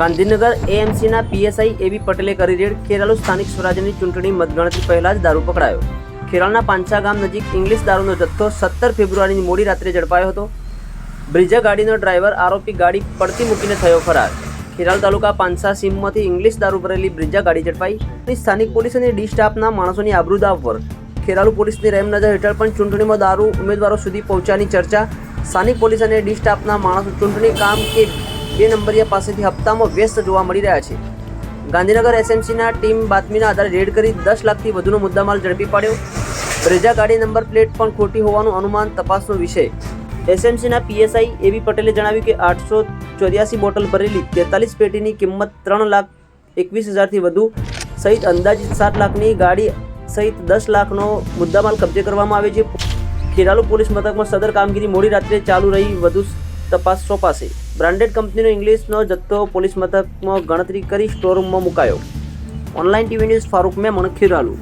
Gandhinagar એએમસીના PSI એબી પટેલે કરી red Kheralu સ્થાનિક સ્વરાજ્યની ચૂંટણી મતગણતરી પહેલા જ દારૂ પકડાયો. ખેરાલના પાંચા ગામ નજીક ઇંગ્લિશ દારૂનો જથ્થો સત્તર ફેબ્રુઆરીની મોડી રાત્રે ઝડપાયો હતો. બ્રિજા ગાડીનો ડ્રાઈવર આરોપી ગાડી પડતી મૂકીને થયો ફરાર. ખેરાલ તાલુકા પાંસા સીમમાંથી ઇંગ્લિશ દારૂ ભરેલી બ્રિજા ગાડી ઝડપાઈ. સ્થાનિક પોલીસ અને ડી સ્ટાફના માણસોની આબરૂદા ઉપર પર ખેરાલુ પોલીસની રેમ નજર હેઠળ પણ ચૂંટણીમાં દારૂ ઉમેદવારો સુધી પહોંચવાની ચર્ચા. સ્થાનિક પોલીસ અને ડી સ્ટાફના માણસો ચૂંટણી કામ કે બે નંબરિયા પાસેથી હપ્તામાં વ્યસ્ત જોવા મળી રહ્યા છે. ગાંધીનગર એસએમસીના ટીમ બાતમીના આધારે રેડ કરી દસ લાખથી વધુનો મુદ્દામાલ ઝડપી પાડ્યો. બ્રેજા ગાડી નંબર પ્લેટ પણ ખોટી હોવાનું અનુમાન તપાસનો વિષય. એસએમસીના પીએસઆઈ એબી પટેલે જણાવ્યું કે આઠસો ચોર્યાસી બોટલ ભરેલી તેતાલીસ પેટીની કિંમત ત્રણ લાખ એકવીસ હજારથી વધુ સહિત અંદાજિત સાત લાખની ગાડી સહિત દસ લાખનો મુદ્દામાલ કબજે કરવામાં આવે છે. ખેરાલુ પોલીસ મથકમાં સદર કામગીરી મોડી રાત્રે ચાલુ રહી, વધુ તપાસ સોંપાશે. બ્રાન્ડેડ કંપનીનો ઇંગ્લિશનો જથ્થો પોલીસ મથકમાં ગણતરી કરી સ્ટોર રૂમમાં મુકાયો. Online TV news Farooq Memon Kheralu